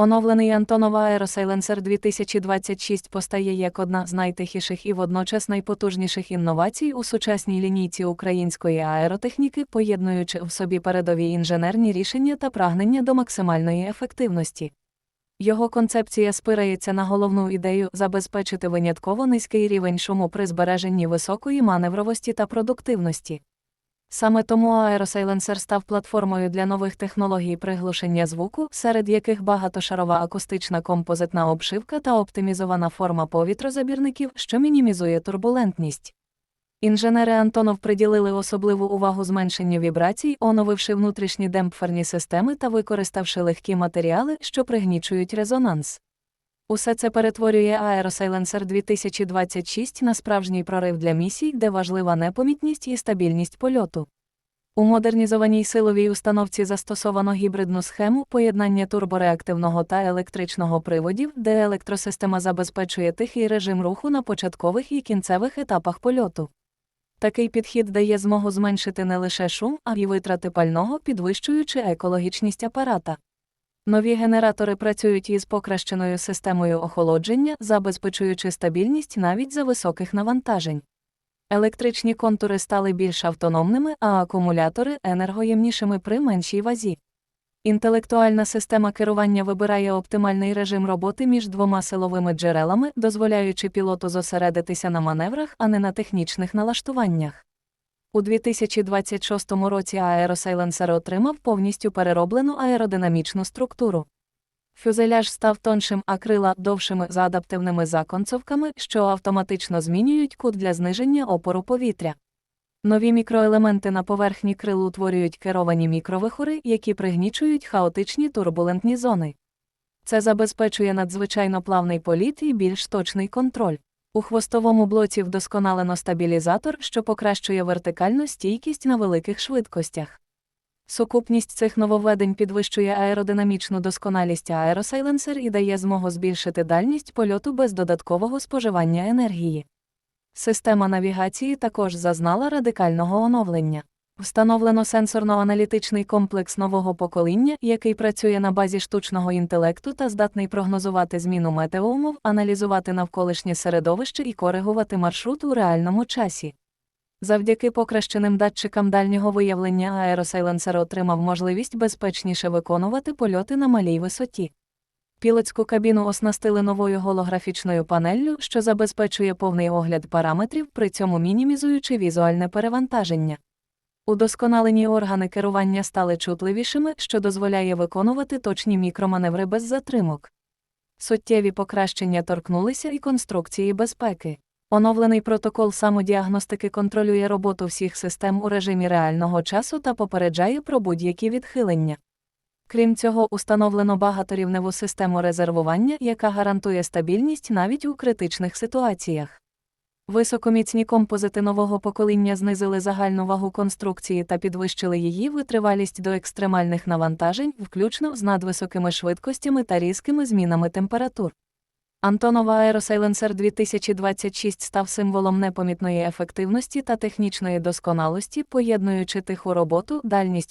Оновлений Антонова Aerosailencer 2026 постає як одна з найтихіших і водночас найпотужніших інновацій у сучасній лінійці української аеротехніки, поєднуючи в собі передові інженерні рішення та прагнення до максимальної ефективності. Його концепція спирається на головну ідею забезпечити винятково низький рівень шуму при збереженні високої маневровості та продуктивності. Саме тому Aerosailencer став платформою для нових технологій приглушення звуку, серед яких багатошарова акустична композитна обшивка та оптимізована форма повітрозабірників, що мінімізує турбулентність. Інженери Антонов приділили особливу увагу зменшенню вібрацій, оновивши внутрішні демпферні системи та використавши легкі матеріали, що пригнічують резонанс. Усе це перетворює Aerosailencer 2026 на справжній прорив для місій, де важлива непомітність і стабільність польоту. У модернізованій силовій установці застосовано гібридну схему поєднання турбореактивного та електричного приводів, де електросистема забезпечує тихий режим руху на початкових і кінцевих етапах польоту. Такий підхід дає змогу зменшити не лише шум, а й витрати пального, підвищуючи екологічність апарата. Нові генератори працюють із покращеною системою охолодження, забезпечуючи стабільність навіть за високих навантажень. Електричні контури стали більш автономними, а акумулятори енергоємнішими при меншій вазі. Інтелектуальна система керування вибирає оптимальний режим роботи між двома силовими джерелами, дозволяючи пілоту зосередитися на маневрах, а не на технічних налаштуваннях. У 2026 році Aerosailencer отримав повністю перероблену аеродинамічну структуру. Фюзеляж став тоншим, а крила довшими за адаптивними законцовками, що автоматично змінюють кут для зниження опору повітря. Нові мікроелементи на поверхні крил утворюють керовані мікровихори, які пригнічують хаотичні турбулентні зони. Це забезпечує надзвичайно плавний політ і більш точний контроль. У хвостовому блоці вдосконалено стабілізатор, що покращує вертикальну стійкість на великих швидкостях. Сукупність цих нововведень підвищує аеродинамічну досконалість аеросайленсер і дає змогу збільшити дальність польоту без додаткового споживання енергії. Система навігації також зазнала радикального оновлення. Встановлено сенсорно-аналітичний комплекс нового покоління, який працює на базі штучного інтелекту та здатний прогнозувати зміну метеоумов, аналізувати навколишнє середовище і коригувати маршрут у реальному часі. Завдяки покращеним датчикам дальнього виявлення Aerosailencer отримав можливість безпечніше виконувати польоти на малій висоті. Пілотську кабіну оснастили новою голографічною панеллю, що забезпечує повний огляд параметрів, при цьому мінімізуючи візуальне перевантаження. Удосконалені органи керування стали чутливішими, що дозволяє виконувати точні мікроманеври без затримок. Суттєві покращення торкнулися і конструкції безпеки. Оновлений протокол самодіагностики контролює роботу всіх систем у режимі реального часу та попереджає про будь-які відхилення. Крім цього, установлено багаторівневу систему резервування, яка гарантує стабільність навіть у критичних ситуаціях. Високоміцні композити нового покоління знизили загальну вагу конструкції та підвищили її витривалість до екстремальних навантажень, включно з надвисокими швидкостями та різкими змінами температур. Антонова Aerosailencer 2026 став символом непомітної ефективності та технічної досконалості, поєднуючи тиху роботу, дальність